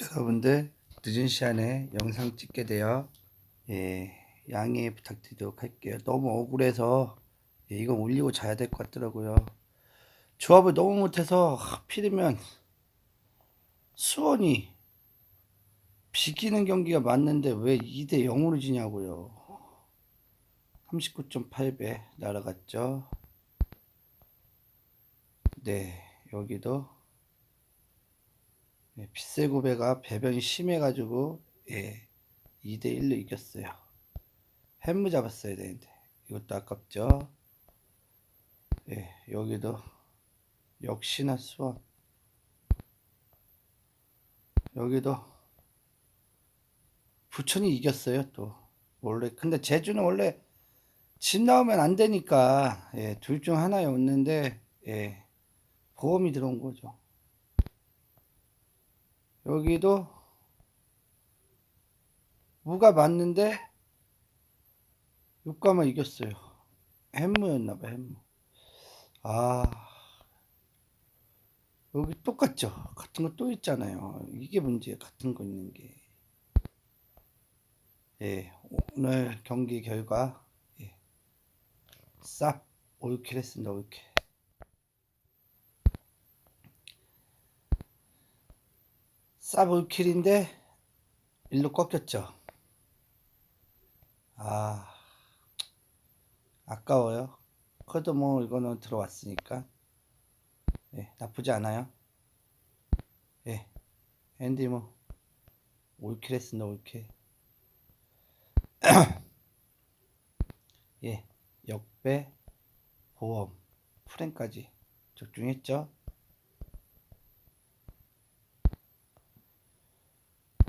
여러분들 늦은 시간에 영상 찍게 되어 예, 양해 부탁드리도록 할게요. 너무 억울해서 예, 이거 올리고 자야 될 것 같더라고요. 조합을 너무 못해서 하필이면 수원이 비기는 경기가 맞는데 왜 2대 0으로 지냐고요. 39.8배 날아갔죠. 네, 여기도 예, 빗세구배가 배변이 심해가지고 예, 2대 1로 이겼어요. 햄무 잡았어야 되는데 이것도 아깝죠. 예, 여기도 역시나 수원. 여기도 부천이 이겼어요 또 원래 근데 제주는 원래 집 나오면 안 되니까 예, 둘 중 하나였는데 예, 보험이 들어온 거죠. 여기도 무가 맞는데 육가만 이겼어요. 햄무였나 봐, 햄무. 아, 여기 똑같죠? 같은 거 또 있잖아요. 이게 문제예요. 같은 거 있는 게. 예, 오늘 경기 결과 예, 쌉 올킬 했습니다. 올킬. 쌉 올킬인데 일로 꺾였죠. 아, 아까워요. 그래도 뭐 이거는 들어왔으니까 예, 나쁘지 않아요. 예, 앤디 뭐 올킬 했습니다. 올킬. 예, 역배, 보험, 프랭까지 적중했죠.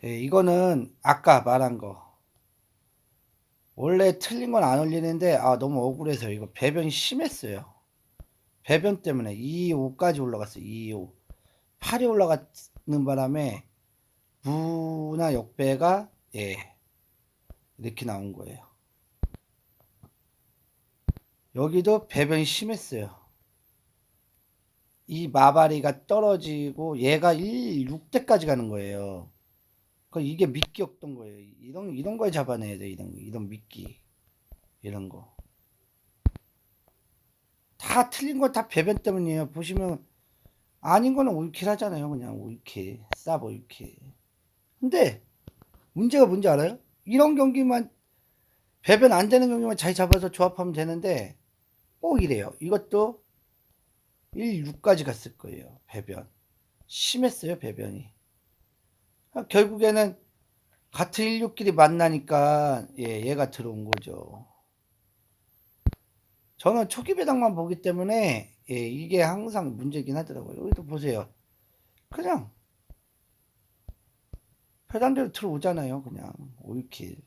예, 이거는 아까 말한 거. 원래 틀린 건 안 올리는데, 아, 너무 억울해서 이거 배변이 심했어요. 배변 때문에 2, 5까지 올라갔어요. 2, 5. 8이 올라가는 바람에 무나 역배가, 예, 이렇게 나온 거예요. 여기도 배변이 심했어요. 이 마바리가 떨어지고 얘가 1, 6대까지 가는 거예요. 그 이게 미끼 없던 거예요. 이런 이런 걸 잡아내야 돼. 이런 이런 미끼 이런 거. 다 틀린 거 다 배변 때문이에요. 보시면 아닌 거는 올킬 하잖아요. 그냥 올킬 쌉 올킬. 근데 문제가 뭔지 알아요? 이런 경기만 배변 안 되는 경기만 잘 잡아서 조합하면 되는데 꼭 이래요. 이것도 1, 6까지 갔을 거예요. 배변. 심했어요. 배변이. 결국에는 같은 인류끼리 만나니까 예, 얘가 들어온 거죠. 저는 초기 배당만 보기 때문에 예, 이게 항상 문제긴 하더라고요. 여기도 보세요. 그냥 배당대로 들어오잖아요. 그냥 올킬.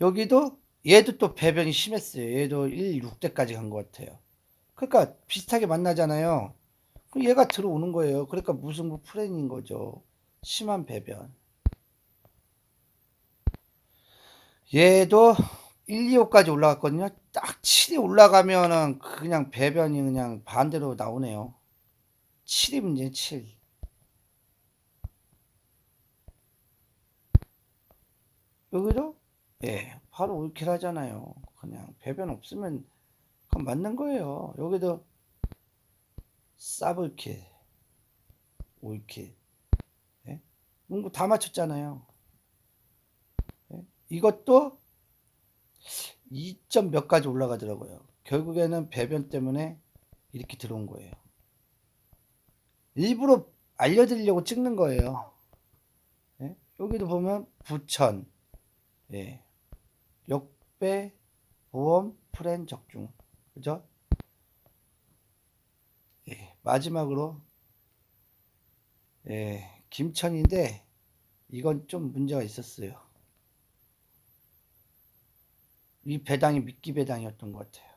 여기도 얘도 또 배변이 심했어요. 얘도 1, 6대까지 간 것 같아요. 그러니까 비슷하게 만나잖아요. 얘가 들어오는 거예요. 그러니까 무승부 프레인 거죠. 심한 배변. 얘도 1, 2호까지 올라갔거든요. 딱 7이 올라가면은 그냥 배변이 그냥 반대로 나오네요. 7이 문제 7. 여기도 예, 바로 올킬 하잖아요. 그냥 배변 없으면 그건 맞는 거예요. 여기도 싸블킬, 올킬. 예? 문구 다 맞췄잖아요. 예? 이것도 2점 몇 가지 올라가더라고요. 결국에는 배변 때문에 이렇게 들어온 거예요. 일부러 알려드리려고 찍는 거예요. 예? 여기도 보면 부천, 예. 역배, 보험, 프렌 적중. 그죠? 예, 마지막으로 예, 김천인데 이건 좀 문제가 있었어요. 이 배당이 미끼 배당이었던 것 같아요.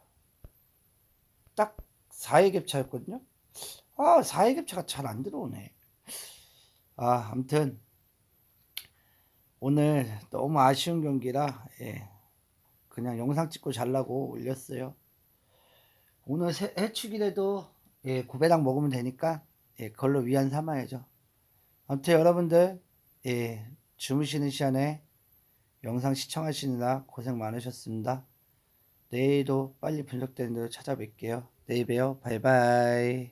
딱 4의 갭차였거든요. 아, 4의 갭차가 잘 안 들어오네. 아, 아무튼 오늘 너무 아쉬운 경기라 예, 그냥 영상 찍고 잘라고 올렸어요. 오늘 세- 해축이라도 예, 고배당 먹으면 되니까 예, 그걸로 위안 삼아야죠. 아무튼 여러분들 예, 주무시는 시간에 영상 시청하시느라 고생 많으셨습니다. 내일도 빨리 분석되는 대로 찾아뵐게요. 내일 봬요. 바이바이.